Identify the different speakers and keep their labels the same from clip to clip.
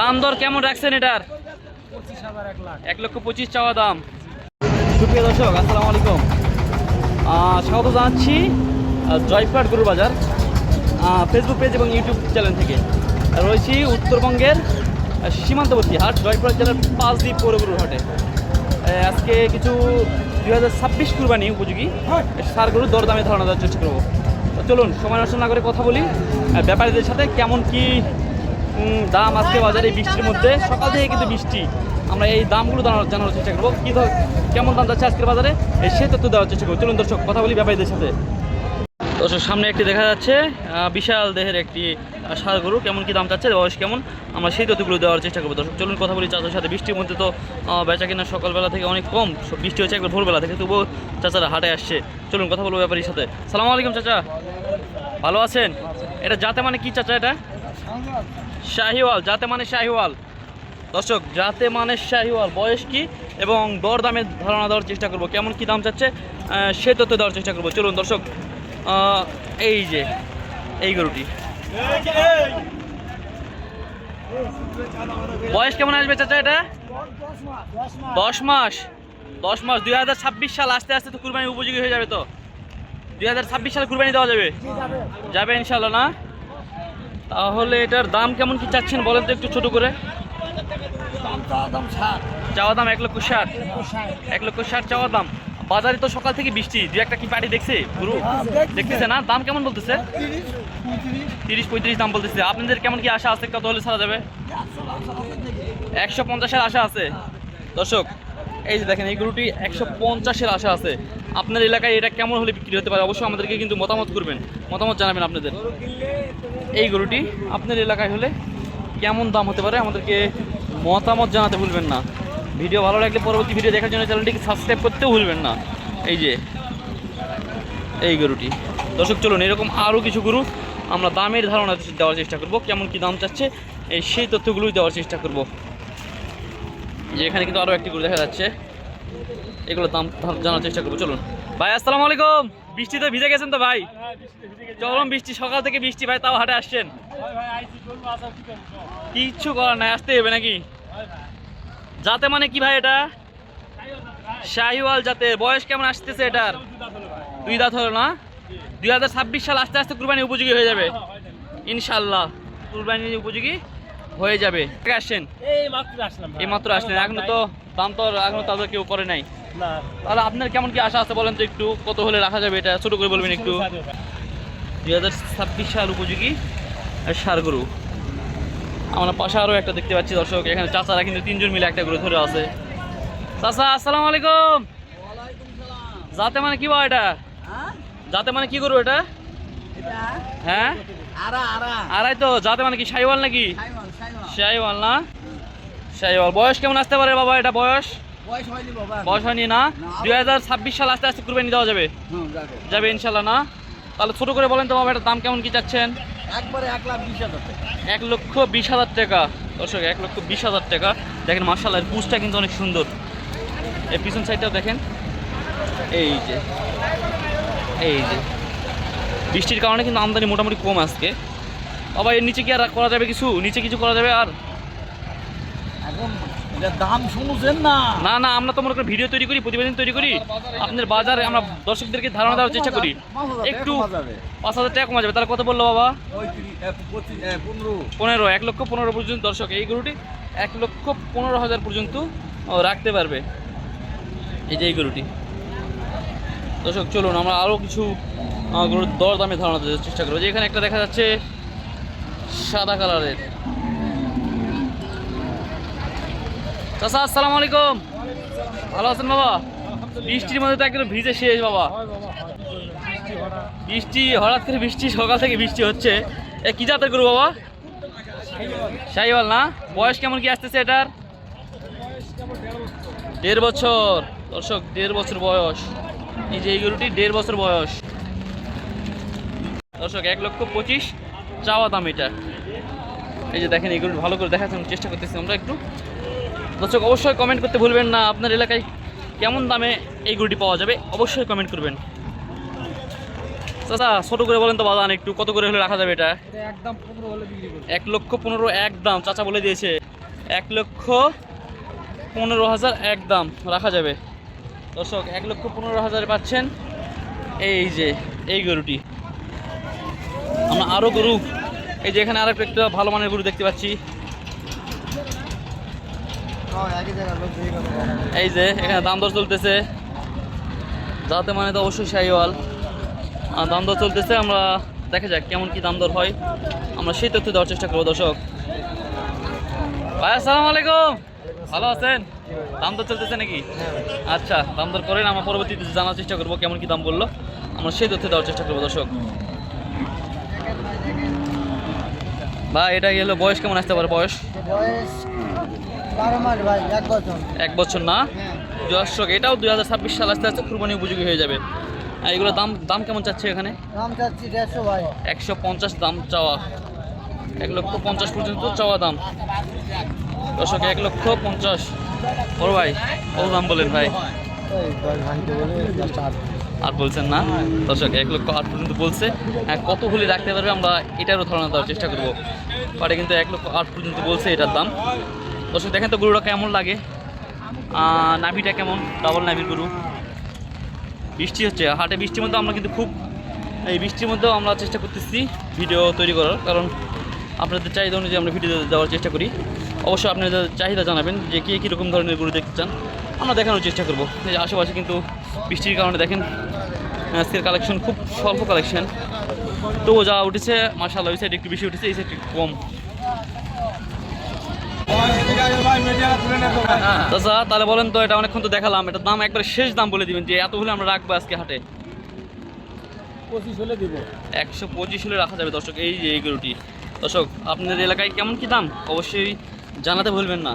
Speaker 1: দাম দর কেমন রাখছেন এটার?
Speaker 2: এক
Speaker 1: লক্ষ পঁচিশ চাওয়া দাম। সুপ্রিয় দর্শক, আসসালামু আলাইকুম। স্বাগত জানাচ্ছি জয়ফ্রাট গরুর বাজার ফেসবুক পেজ এবং ইউটিউব চ্যানেল থেকে। রয়েছি উত্তরবঙ্গের সীমান্তবর্তী হাট জয়পুর জেলার পাঁচদ্বীপ পৌর গরুর হাটে। আজকে কিছু দুই হাজার ছাব্বিশ কুরবানি উপযোগী সার গরুর দরদামে ধারণা দেওয়ার চেষ্টা করব। চলুন, সময় নষ্ট না করে কথা বলি ব্যাপারীদের সাথে কেমন কি দাম আজকে বাজারে বৃষ্টির মধ্যে। সকাল থেকে কিন্তু বৃষ্টি। আমরা এই দামগুলো জানার চেষ্টা করব। কী ধর কেমন দাম যাচ্ছে আজকের বাজারে? এই সে তথ্য দেওয়ার চেষ্টা করব। চলুন দর্শক, কথা বলি ব্যাপারীদের সাথে। দর্শক, সামনে একটি দেখা যাচ্ছে। বিশাল দেহের একটি ষাঁড় গরু। কেমন কি দাম চাচ্ছে, বয়স কেমন? আমরা সেই তথ্যগুলো দেওয়ার চেষ্টা করব। দর্শক, চলুন কথা বলি চাচার সাথে। বৃষ্টির মধ্যে তো বেচা কিনা সকালবেলা থেকে অনেক কম। বৃষ্টি হচ্ছে একবার ভোরবেলা থেকে, তবুও চাচারা হাটে আসছে। চলুন কথা বলব ব্যাপারীর সাথে। সালাম আলাইকুম, চাচা। ভালো আছেন? এটা যাতে মানে কি, চাচা, এটা? শাহিওয়াল যাতে মানে শাহিওয়াল। দর্শক যাতে মানে শাহিওয়াল। বয়স কি এবং দর দামে ধারণা দেওয়ার চেষ্টা করব। কেমন কি দাম চাচ্ছে? সে তথ্য দেওয়ার চেষ্টা করব। চলুন দর্শক এই যে এই গরুটি। বয়স কেমন আসবে চাচা এটা? দশ মাস। দশ মাস। দুই হাজার ছাব্বিশ সাল আস্তে আস্তে তো কুরবানি উপযোগী হয়ে যাবে তো? দুই হাজার ছাব্বিশ সালে কুরবানি দেওয়া যাবে? যাবে। ইনশাল্লাহ না? তাহলে এটার দাম কেমন কি চাচ্ছেন বলেন তো একটু ছোট করে? চাওয়া দাম এক লক্ষ ষাট। এক লক্ষ ষাট চাওয়া দাম। বাজারে তো সকাল থেকে বৃষ্টি দু একটা কি পার্টি দেখছে গুরু দেখতেছে না? দাম কেমন বলতেছে? তিরিশ পঁয়ত্রিশ। দাম বলতেছে। আপনাদের কেমন কি আশা আছে? কত হলে ছাড়া যাবে? একশো পঞ্চাশের আশা আছে। দর্শক এই যে দেখেন এই গরুটি একশো পঞ্চাশের আশা আছে। আপনার এলাকায় এটা কেমন হলে বিক্রি হতে পারে? অবশ্যই আমাদেরকে কিন্তু মতামত করবেন। মতামত জানাবেন আপনাদের। এই গরুটি আপনার এলাকায় হলে কেমন দাম হতে পারে? আমাদেরকে মতামত জানাতে ভুলবেন না। ভিডিও ভালো লাগলে পরবর্তী ভিডিও দেখার জন্য চ্যানেলটিকে সাবস্ক্রাইব করতেও ভুলবেন না। এই যে, এই গরুটি। দর্শক, চলুন, এরকম আরও কিছু গরু আমরা দামের ধারণা দেওয়ার চেষ্টা করব। কেমন কি দাম চাচ্ছে, এই সেই তথ্যগুলোই দেওয়ার চেষ্টা করব। যে, এখানে কিন্তু আরও একটি গরু দেখা যাচ্ছে। এগুলো দাম জানার চেষ্টা করব। চলুন। ভাই আসসালামু আলাইকুম। বৃষ্টিতে ভিজে গেছেন তো ভাই? চরম বৃষ্টি সকাল থেকে বৃষ্টি ভাই তাও হাটে আসছেন। কিচ্ছু করার নাই আসতে হবে নাকি? যাতে মানে কি ভাই এটা? শাহিওয়াল জাতের। বয়স কেমন আসতেছে এটার? দুই দাঁত হলো না? দুই হাজার ছাব্বিশ সাল আস্তে আস্তে কুরবানি উপযোগী হয়ে যাবে। ইনশাল্লাহ কুরবানি উপযোগী হয়ে যাবে। আসছেন
Speaker 2: এই মাত্র আসলাম
Speaker 1: এই মাত্র আসলেন। এখনও তো দাম তো এখনও তাদের কেউ করে নাই।
Speaker 2: না।
Speaker 1: তাহলে আপনার কেমন কি আশা আছে বলেন তো একটু? কত হলে রাখা যাবে এটা? ছোট করে বলবেন একটু। দুই হাজার ছাব্বিশ সাল উপযোগী সার গরু। আমরা পাশে আরও একটা দেখতে পাচ্ছি দর্শক। এখানে চাচারা কিন্তু তিনজন মিলে একটা গরু ধরে আছে। চাচা আসসালামু আলাইকুম। যাতে মানে কি বা এটা? যাতে মানে কি করব এটা? হ্যাঁ? আড়াই তো। যাতে মানে কি সাইওয়াল নাকি? সাইওয়াল না? সাইওয়াল। বয়স কেমন আসতে পারে বাবা এটা বয়স? বয়স হয়নি না? দুই হাজার ছাব্বিশ সাল আস্তে আস্তে কুরবানি দেওয়া যাবে। যাবে। ইনশাল্লাহ না? তাহলে ছোট করে বলেন তো বাবা এটার দাম কেমন কি চাচ্ছেন?
Speaker 2: একবারে এক লাখ বিশ হাজার টাকা।
Speaker 1: এক লক্ষ বিশ হাজার টাকা। দর্শক এক লক্ষ বিশ হাজার টাকা। দেখেন মার্শাল এর পুষটা কিন্তু অনেক সুন্দর। এই পিছন সাইডটাও দেখেন। এই যে এই যে। বৃষ্টির কারণে কিন্তু আমদানি মোটামুটি কম আজকে। বাবা এর নিচে কি আর করা যাবে কিছু? নিচে কিছু করা যাবে আর?
Speaker 2: এখন দাম শুনছেন না?
Speaker 1: না না, আমরা তো মনে করি ভিডিও তৈরি করি, প্রতিবেদন তৈরি করি। আপনার বাজারে আমরা দর্শকদেরকে ধারণা দেওয়ার চেষ্টা করি। একটু পাঁচ হাজার টাকা কমা যাবে। তাহলে কত বলল বাবা?
Speaker 2: পনেরো,
Speaker 1: এক লক্ষ পনেরো পর্যন্ত দর্শক। এই গরুটি এক লক্ষ পনেরো হাজার পর্যন্ত রাখতে পারবে। এই যে এই গরুটি। দর্শক, চলুন, আমরা আরও কিছু গরুর দর দামে ধারণা দেওয়ার চেষ্টা করব। যে এখানে একটা দেখা যাচ্ছে সাদা কালারের। চাচা, আসসালামু আলাইকুম। ভালো আছেন বাবা? বৃষ্টির মধ্যে তো একদম ভিজে শেষ বাবা। বৃষ্টি, হঠাৎ করে বৃষ্টি, সকাল থেকে বৃষ্টি হচ্ছে। এ, কি জাতের গরু বাবা? শাহিওয়াল না? বয়স কেমন কি আসতেছে এটার? দেড় বছর। দর্শক, দেড় বছর বয়স। এই যে এই গরুটি, দেড় বছর বয়স। দর্শক, এক লক্ষ পঁচিশ চাওয়া দাম এটা। এই যে দেখেন গরুটি ভালো করে দেখার চেষ্টা করতেছি আমরা একটু। দর্শক, অবশ্যই কমেন্ট করতে ভুলবেন না। আপনার এলাকায় কেমন দামে এই গরুটি পাওয়া যাবে, অবশ্যই কমেন্ট করবেন। চাচা, ছোটো করে বলেন তো বাদান একটু, কত করে হলে রাখা যাবে এটা?
Speaker 2: একদম
Speaker 1: এক লক্ষ পনেরো একদম চাচা বলে দিয়েছে। এক লক্ষ পনেরো হাজার একদম রাখা যাবে। দর্শক, এক লক্ষ পনেরো হাজারে পাচ্ছেন এই যে, এই গরুটি। আমরা আরও গরু, এই যে এখানে আরেকটা একটা ভালো মানের গরু দেখতে পাচ্ছি। এই যে, এখানে দাম দর চলতেছে। যাতে মানে তো অবশ্যই শাহিওয়াল। দাম দর চলতেছে, আমরা দেখা যাক কেমন কি দাম দর হয়। আমরা সেই তথ্য দেওয়ার চেষ্টা করব, দর্শক। ভাই, আসসালামু আলাইকুম। ভালো আছেন? দাম দর চলতেছে নাকি? আচ্ছা দাম দর করেন, আমরা পরবর্তীতে জানার চেষ্টা করব কেমন কি দাম বলল। আমরা সেই তথ্য দেওয়ার চেষ্টা করব, দর্শক। ভাই, এটা গেলো বয়স কেমন আসতে পারে বয়স
Speaker 3: এক বছর।
Speaker 1: না? দর্শক এটাও দুই হাজার ছাব্বিশ সাল আসতে আসতে কুরবানি উপযোগী হয়ে যাবে। আর এগুলো দাম দাম কেমন চাচ্ছে এখানে?
Speaker 3: দাম চাচ্ছি দেড়শো ভাই।
Speaker 1: একশো পঞ্চাশ দাম চাওয়া। এক লক্ষ পঞ্চাশ পর্যন্ত চাওয়া দাম। দর্শক এক লক্ষ পঞ্চাশ। বড় ভাই কত দাম বলেন ভাই? আর বলছেন না? দর্শক এক লক্ষ আট পর্যন্ত বলছে। হ্যাঁ, কত হলে রাখতে পারবে আমরা এটারও ধারণা দেওয়ার চেষ্টা করব। পারে কিন্তু এক লক্ষ আট পর্যন্ত বলছে এটার দাম। দর্শক দেখেন তো গরুটা কেমন লাগে। নাভিটা কেমন? ডাবল নাভির গরু। বৃষ্টি হচ্ছে। হাটে বৃষ্টির মধ্যে আমরা কিন্তু খুব এই বৃষ্টির মধ্যেও আমরা চেষ্টা করতেছি ভিডিও তৈরি করার। কারণ আপনাদের চাহিদা অনুযায়ী আমরা ভিডিও দেওয়ার চেষ্টা করি। অবশ্যই আপনাদের চাহিদা জানাবেন যে কে কীরকম ধরনের গরু দেখতে চান। আমরা দেখানোর চেষ্টা করব। এই যে আশেপাশে কিন্তু বৃষ্টির কারণে দেখেন আজকের কালেকশন খুব স্বল্প কালেকশন তবুও যা উঠেছে মার্শাল্লাহ ওই সাইড একটু বেশি উঠেছে, এই সাইড একটু কম। চাচা তাহলে বলেন তো এটা অনেকক্ষণ তো দেখালাম। এটা দাম একবার শেষ দাম বলে দিবেন যে এত হলে আমরা রাখব আজকে হাটে।
Speaker 2: পঁচিশ হলে দিব।
Speaker 1: একশো পঁচিশ হলে রাখা যাবে দর্শক এই যে এই গরুটি। দর্শক আপনাদের এলাকায় কেমন কি দাম? অবশ্যই জানাতে ভুলবেন না।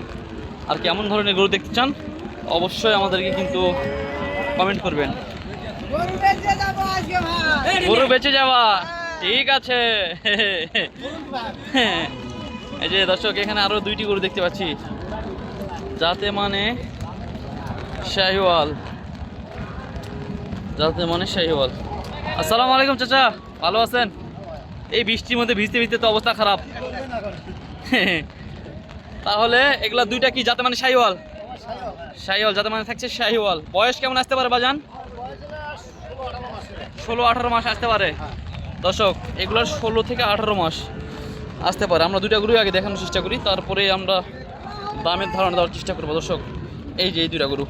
Speaker 1: আর কেমন ধরনের গরু দেখতে চান? অবশ্যই আমাদেরকে কিন্তু কমেন্ট করবেন। গরু বেঁচে যাওয়া। ঠিক আছে। এই যে দর্শক, এখানে আরও দুইটি গরু দেখতে পাচ্ছি। যাতে মানে শাহিওয়াল। যাতে মানে শাহিওয়াল। আসসালামু আলাইকুম চাচা, ভালো আছেন? এই বৃষ্টির মধ্যে ভিজতে ভিজতে তো অবস্থা খারাপ। তাহলে এগুলা দুইটা কি যাতে মানে শাহিওয়াল? শাহিওয়াল, যাতে মানে থাকছে শাহিওয়াল। বয়স কেমন আসতে পারে বাজান? ষোলো আঠারো মাস আসতে পারে। দর্শক এগুলোর ষোলো থেকে আঠারো মাস। আসতে পারে। আমরা দুইটা গরু আগে দেখানোর চেষ্টা করি তারপরে আমরা দামের ধারণা দেওয়ার চেষ্টা করব। দর্শক এই যে এই দুইটা গরু।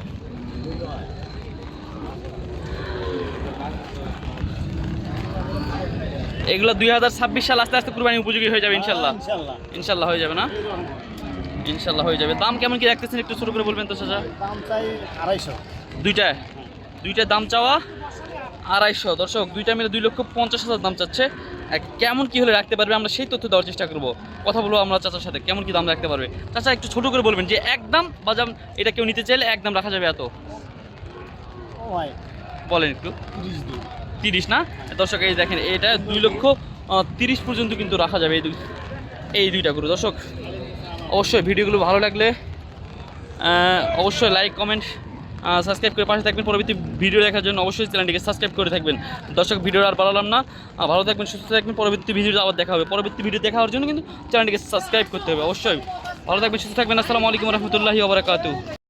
Speaker 1: এগুলো দুই হাজার ছাব্বিশ সাল আস্তে আস্তে কুরবানি উপযোগী হয়ে যাবে ইনশাল্লাহ।
Speaker 2: ইনশাল্লাহ।
Speaker 1: হয়ে যাবে না? ইনশাল্লাহ হয়ে যাবে। দাম কেমন কি রাখতেছেন? একটু শুরু করে বলবেন তো চাচা।
Speaker 3: দাম চাই আড়াইশো।
Speaker 1: দুইটা? দুইটা দাম চাওয়া আড়াইশো। দর্শক দুইটা মিলে দুই লক্ষ পঞ্চাশ হাজার দাম চাচ্ছে। কেমন কি হলে রাখতে পারবে আমরা সেই তথ্য দেওয়ার চেষ্টা করব। কথা বলব আমরা চাচার সাথে কেমন কি দাম রাখতে পারবে। চাচা একটু ছোট করে বলবেন যে একদম বাজাম এটা কেউ নিতে চাইলে একদম রাখা যাবে এত। বলেন একটু।
Speaker 3: তিরিশ
Speaker 1: না? দর্শক এই দেখেন এটা দুই লক্ষ তিরিশ পর্যন্ত কিন্তু রাখা যাবে এই দুই এই দুইটা গরু। দর্শক অবশ্যই ভিডিওগুলো ভালো লাগলে অবশ্যই লাইক কমেন্ট সাবস্ক্রাইব করে পাশে থাকবেন। পরবর্তী ভিডিও দেখার জন্য অবশ্যই চ্যানেলটিকে সাবস্ক্রাইব করে থাকবেন। দর্শক ভিডিও আর বাড়ালাম না। ভালো থাকবেন, সুস্থ থাকবেন। পরবর্তী ভিডিও আবার দেখা হবে। পরবর্তী ভিডিও দেখার জন্য কিন্তু চ্যানেলটিকে সাবস্ক্রাইব করতে হবে, অবশ্যই। ভালো থাকবেন, সুস্থ থাকবেন। আসসালামু আলাইকুম রহমতুল্লাহি